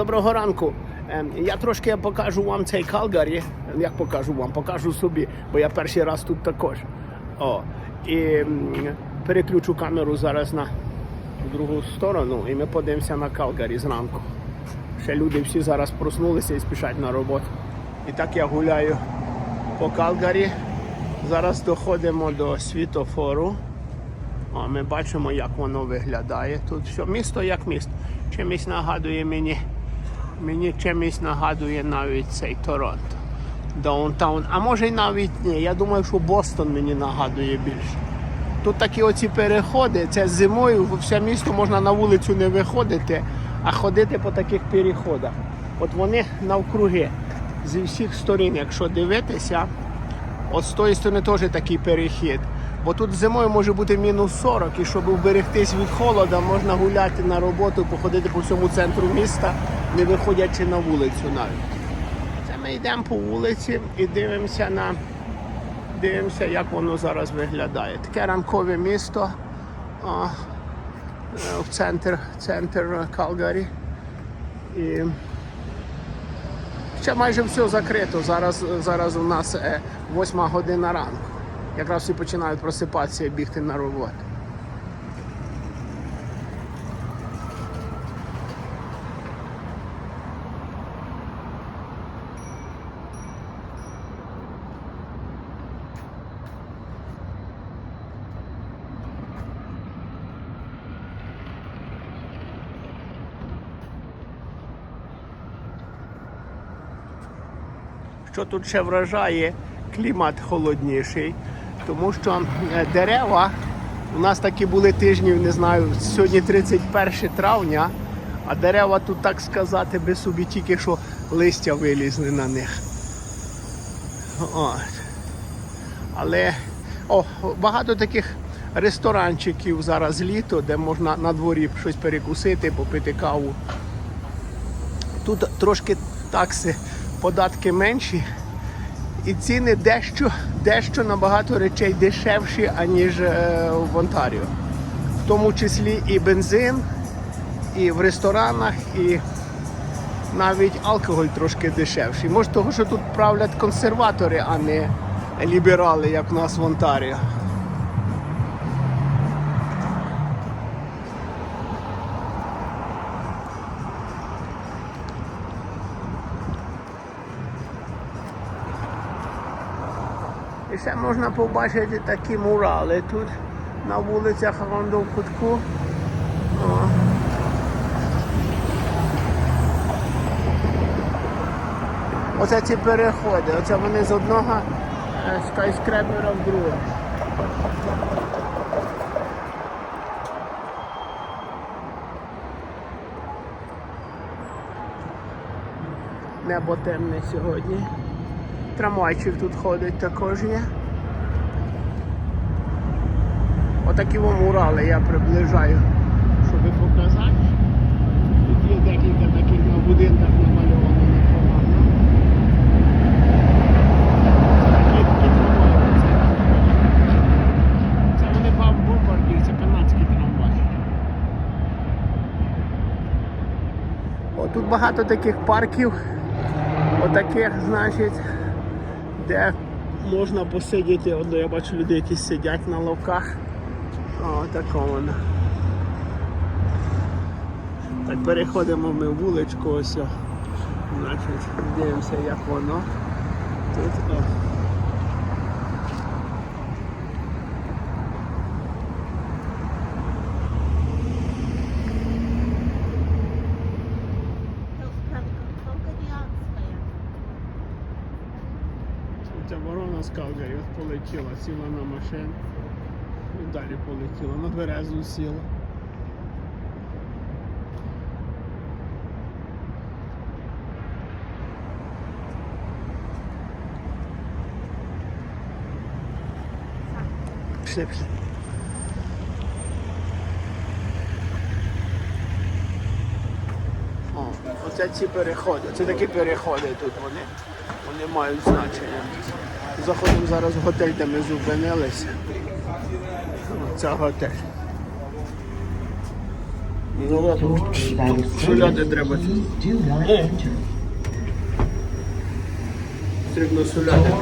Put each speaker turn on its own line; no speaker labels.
Доброго ранку. Ем, Я трошки покажу вам цей Калгарі. Як покажу вам? Покажу собі, бо я перший раз тут також. О, і переключу камеру зараз на другу сторону, і ми подивимося на Калгарі зранку. Ще люди всі зараз проснулися і спішать на роботу. І так я гуляю по Калгарі. Зараз доходимо до світофору. О, ми бачимо, як воно виглядає. Тут все місто як місто. Чимось нагадує мені, мені чимось нагадує навіть цей Торонто. Даунтаун. А може й навіть ні. Я думаю, що Бостон мені нагадує більше. Тут такі оці переходи, це зимою все місто можна на вулицю не виходити, а ходити по таких переходах. От вони навкруги зі всіх сторін, якщо дивитися, От з тої сторони теж такий перехід. Бо тут зимою може бути мінус 40, і щоб вберегтись від холода, можна гуляти на роботу, походити по всьому центру міста, не виходячи на вулицю навіть. Це ми йдемо по вулиці і дивимося на дивимося, як воно зараз виглядає. Таке ранкове місто а, е, в центр, центр Калгарі. І Ще майже все закрито. Зараз, зараз у нас е, 8 година ранку. Якраз всі починають просипатися і бігти на роботу. Що тут ще вражає, клімат холодніший, тому що е, дерева у нас такі були тижнів, не знаю, сьогодні 31 травня, а дерева тут, так сказати, би собі тільки що листя вилізли на них. От. Але о, багато таких ресторанчиків зараз літо, де можна на дворі щось перекусити, попити каву. Тут трошки такси, податки менші, і ціни дещо, дещо набагато речей дешевші, аніж е, в Онтаріо. В тому числі і бензин, і в ресторанах, і навіть алкоголь трошки дешевший. Може, того, що тут правлять консерватори, а не ліберали, як в нас в Онтаріо. Ще можна побачити такі мурали тут на вулицях Рондо в кутку. Оце ці переходи, оце вони з одного е, скайскрепера в друге. Небо темне сьогодні. Трамвайчик тут ходить також є. Отакі вам мурали я приближаю, щоб показати. Тут є декілька таких на будинках намальовано непогано. Це- вони бомбарді, це канадські трамваї. О, тут багато таких парків, отаких, значить, де можна посидіти. От я бачу людей, які сидять на лавках. О, тако воно. Так, переходимо ми вуличку ось. Значить, дивимося, як воно. Тут о. Ворона з Калгарі от полетіла, сіла на машину і далі полетіла, на березу сіла. О, оце ці переходи. Це такі переходи тут вони. Вони мають значення. Заходимо зараз в готель, де ми зупинилися. Це готель. Ну, а треба. Потрібно соляти.